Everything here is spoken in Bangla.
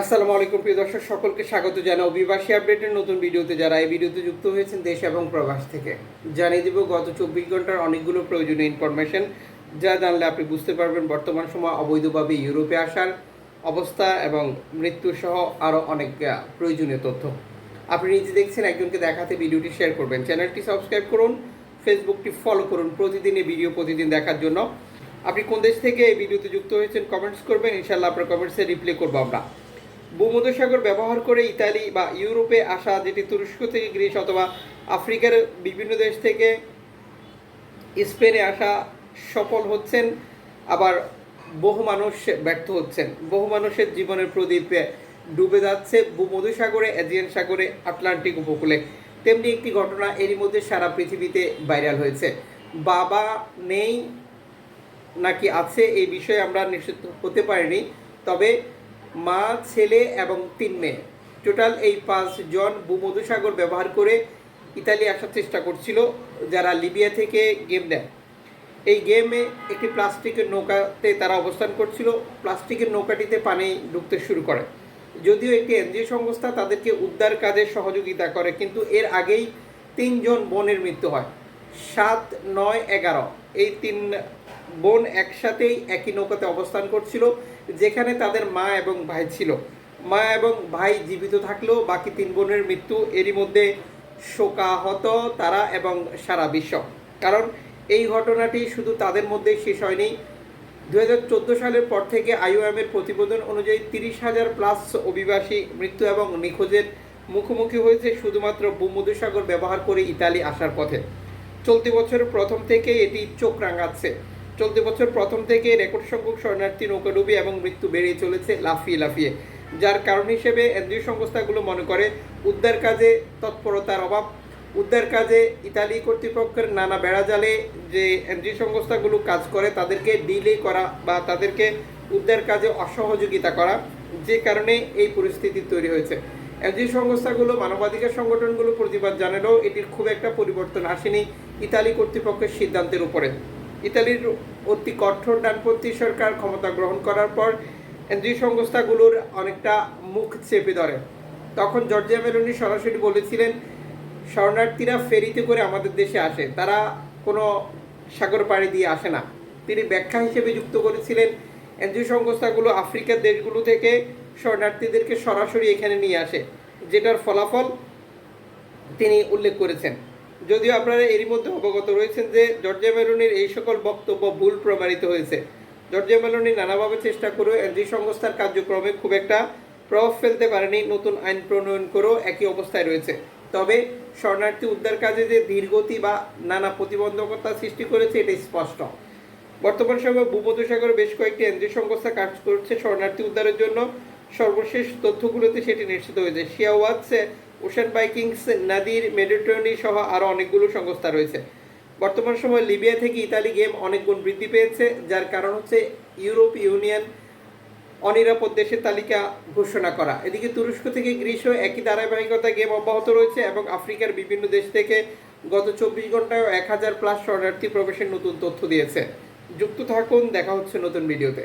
আসসালামু আলাইকুম, প্রিয় দর্শক, সকলকে স্বাগত জানাই অভিবাসী আপডেটের নতুন ভিডিওতে। যারা এই ভিডিওতে যুক্ত হয়েছেন দেশ এবং প্রবাস থেকে, জানিয়ে দিব গত চব্বিশ ঘণ্টার অনেকগুলো প্রয়োজনীয় ইনফরমেশন, যা জানলে আপনি বুঝতে পারবেন বর্তমান সময় অবৈধভাবে ইউরোপে আসার অবস্থা এবং মৃত্যু সহ আরও অনেক প্রয়োজনীয় তথ্য। আপনি নিজে দেখছেন, একজনকে দেখাতে ভিডিওটি শেয়ার করবেন। চ্যানেলটি সাবস্ক্রাইব করুন, ফেসবুকটি ফলো করুন প্রতিদিন এই ভিডিও প্রতিদিন দেখার জন্য। আপনি কোন দেশ থেকে এই ভিডিওতে যুক্ত হয়েছেন, কমেন্টস করবেন ইনশাল্লাহ আপনার কমেন্টসে রিপ্লাই করব আমরা। ভূমধ্যসাগর ব্যবহার করে ইতালি বা ইউরোপে আসা যেটি তুরস্ক থেকে গ্রিস অথবা আফ্রিকার বিভিন্ন দেশ থেকে স্পেনে আসা সফল হচ্ছেন, আবার বহু মানুষ ব্যর্থ হচ্ছেন। বহু মানুষের জীবনের প্রদীপে ডুবে যাচ্ছে ভূমধ্যসাগরে, এজিয়ান সাগরে, আটলান্টিক উপকূলে। তেমনি একটি ঘটনা এরই মধ্যে সারা পৃথিবীতে ভাইরাল হয়েছে। বাবা নেই নাকি আছে এই বিষয়ে আমরা নিশ্চিত হতে পারিনি, তবে মা, ছেলে এবং তিন মেয়ে। টোটাল এই পাঁচজন ভূমধুসাগর ব্যবহার করে ইতালি আসার চেষ্টা করছিল, যারা লিবিয়া থেকে গেম দেয় এই গেমে একটি প্লাস্টিকের নৌকাতে তারা অবস্থান করছিল। প্লাস্টিকের নৌকাটিতে পানি ঢুকতে শুরু করে। যদিও একটি এনজিও সংস্থা তাদেরকে উদ্ধার কাজে সহযোগিতা করে, কিন্তু এর আগেই তিনজন বোনের মৃত্যু হয়। সাত, নয়, এগারো। এই তিন বোন একসাথেই একই নৌকাতে অবস্থান করছিল। যেখানে তাদের মা এবং ভাই ছিল। মা এবং ভাই জীবিত থাকলেও বাকি তিন বোনের মৃত্যু এরই মধ্যে শোকাহত তারা এবং সারা বিশ্ব। কারণ এই ঘটনাটি শুধু তাদের মধ্যেই শেষ হয়নি। দুহাজার চোদ্দ সালের পর থেকে আইওএমের প্রতিবেদন অনুযায়ী তিরিশ হাজার প্লাস অভিবাসী মৃত্যু এবং নিখোঁজের মুখোমুখি হয়েছে শুধুমাত্র ভূমধ্যসাগর ব্যবহার করে ইতালি আসার পথে। চলতি বছরের প্রথম থেকে এটি চোখ রাঙাচ্ছে। চলতি বছর প্রথম থেকে রেকর্ড সংখ্যক শরণার্থী নৌকাডুবি এবং মৃত্যু বেড়েই চলেছে লাফিয়ে লাফিয়ে। যার কারণ হিসেবে এনজিও সংস্থাগুলো মনে করে, উদ্ধার কাজে তৎপরতার অভাব। উদ্ধার কাজে ইতালি কর্তৃপক্ষের নানা বেড়াজালে যে এনজিও সংস্থাগুলো কাজ করে, তাদেরকে ডিলে করা বা তাদেরকে উদ্ধার কাজে অসহযোগিতা করা যে কারণে এই পরিস্থিতি তৈরি হয়েছে। এনজিও সংস্থাগুলো মানবাধিকার সংগঠনগুলো প্রতিবাদ জানালেও এটির খুব একটা পরিবর্তন আসেনি ইতালি কর্তৃপক্ষের সিদ্ধান্তের উপরে। ইতালির অতি কঠোর ডানপন্থী সরকার ক্ষমতা গ্রহণ করার পর এনজিও সংস্থাগুলোর অনেকটা মুখ চেপে ধরে। তখন জর্জিয়া মেলোনি সরাসরি বলেছিলেন, শরণার্থীরা ফেরিতে করে আমাদের দেশে আসে, তারা কোনো সাগর পাড়ি দিয়ে আসে না। তিনি ব্যাখ্যা হিসেবে যুক্ত করেছিলেন এনজিও সংস্থাগুলো আফ্রিকার দেশগুলো থেকে শরণার্থীদেরকে সরাসরি এখানে নিয়ে আসে, যেটার ফলাফল, তিনি উল্লেখ করেছেন। যদিও আপনারা এরই মধ্যে অবগত রয়েছেন যে জর্জিয়া মেলোনির এই সকল বক্তব্য ভুল প্রমাণিত হয়েছে। জর্জিয়া মেলোনি নানাভাবে চেষ্টা করেও এনজি সংস্থার কার্যক্রমে খুব একটা প্রভাব ফেলতে পারেনি, নতুন আইন প্রণয়ন করেও একই অবস্থায় রয়েছে। তবে শরণার্থী উদ্ধার কাজে যে ধীরগতি বা নানা প্রতিবন্ধকতা সৃষ্টি করেছে এটি স্পষ্ট। বর্তমান সময়ে ভূমধ্যসাগরে বেশ কয়েকটি এনজিও সংস্থা কাজ করছে শরণার্থী উদ্ধারের জন্য। সর্বশেষ তথ্যগুলোতে সেটি নিশ্চিত হয়েছে। Sea watch ocean vikings Nadir, Mediterranea সহ আরও অনেকগুলো সংস্থা রয়েছে। বর্তমান সময়ে লিবিয়া থেকে ইতালি গেম অনেক গুণ বৃদ্ধি পেয়েছে, যার কারণ হচ্ছে ইউরোপ ইউনিয়ন অনিরাপদ দেশের তালিকা ঘোষণা করা। এদিকে তুরস্ক থেকে গ্রীষ্ম একই ধারাবাহিকতা গেম অব্যাহত রয়েছে এবং আফ্রিকার বিভিন্ন দেশ থেকে গত চব্বিশ ঘন্টায় এক হাজার প্লাস শরণার্থী প্রবেশের নতুন তথ্য দিয়েছে। যুক্ত থাকুন, দেখা হচ্ছে নতুন ভিডিওতে।